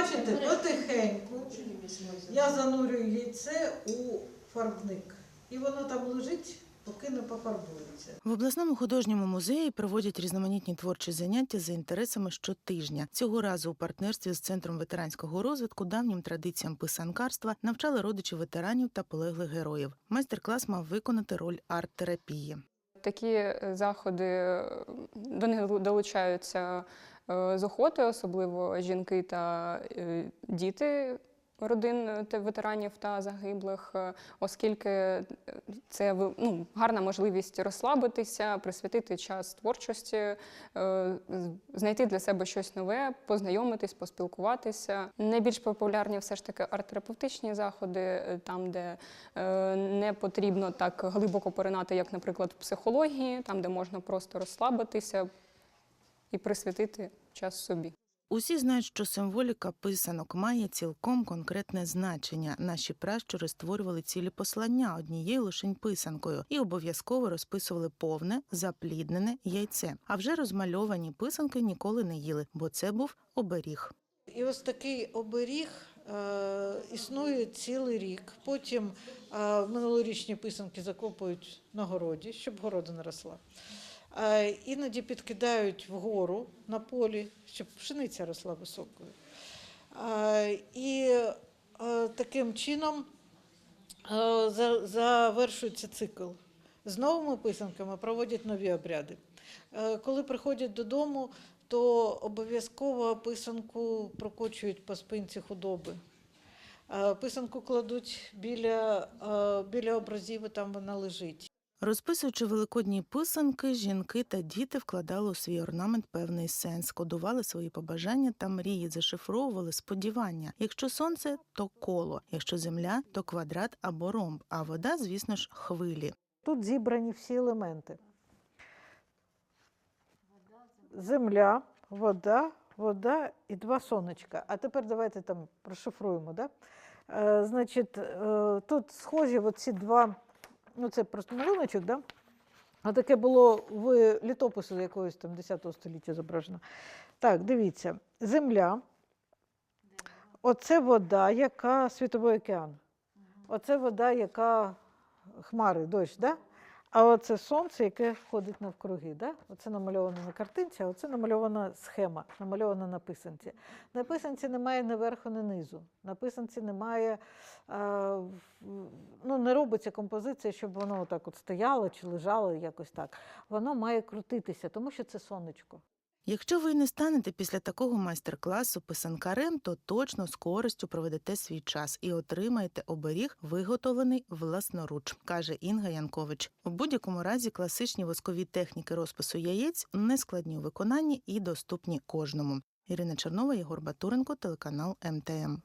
бачите, потихеньку я занурюю яйце у фарбник. І воно там лежить, поки не пофарбується. В обласному художньому музеї проводять різноманітні творчі заняття за інтересами щотижня. Цього разу у партнерстві з центром ветеранського розвитку давнім традиціям писанкарства навчали родичів ветеранів та полеглих героїв. Майстер-клас мав виконати роль арт-терапії. Такі е, заходи е, до них долучаються з охоти, особливо жінки та е, діти родин е, ветеранів та загиблих, е, оскільки е, це ну, гарна можливість розслабитися, присвятити час творчості, е, знайти для себе щось нове, познайомитись, поспілкуватися. Найбільш популярні все ж таки арт-терапевтичні заходи, е, там, де е, не потрібно так глибоко поринати, як, наприклад, в психології, там, де можна просто розслабитися і присвятити час собі. Усі знають, що символіка писанок має цілком конкретне значення. Наші пращури створювали цілі послання однією лишень писанкою і обов'язково розписували повне, запліднене яйце. А вже розмальовані писанки ніколи не їли, бо це був оберіг. І ось такий оберіг е, існує цілий рік. Потім е, минулорічні писанки закопують на городі, щоб города не росла. Іноді підкидають вгору на полі, щоб пшениця росла високою. І таким чином завершується цикл. З новими писанками проводять нові обряди. Коли приходять додому, то обов'язково писанку прокочують по спинці худоби. Писанку кладуть біля, біля образів, і там вона лежить. Розписуючи великодні писанки, жінки та діти вкладали у свій орнамент певний сенс, кодували свої побажання та мрії, зашифровували сподівання. Якщо сонце, то коло, якщо земля, то квадрат або ромб, а вода, звісно ж, хвилі. Тут зібрані всі елементи. Земля, вода, вода і два сонечка. А тепер давайте там розшифруємо. Да? Е, значить, е, тут схожі ці два, ну це просто малюночок, да? а таке було в літопису якогось там 10 століття зображено. Так, дивіться, земля. Оце вода, яка світовий океан. Оце вода, яка хмари, дощ, да? А оце сонце, яке ходить навкруги. Да? Оце намальовано на картинці, а оце намальована схема, намальована на писанці. На писанці немає ні верху, ні низу. На писанці немає, е, ну, не робиться композиція, щоб воно отак от стояло чи лежало якось так. Воно має крутитися, тому що це сонечко. Якщо ви не станете після такого майстер-класу писанкарем, то точно з користю проведете свій час і отримаєте оберіг, виготовлений власноруч, каже Інга Янкович. У будь-якому разі класичні воскові техніки розпису яєць не складні у виконанні і доступні кожному. Ірина Чернова, Єгор Батуренко, телеканал МТМ.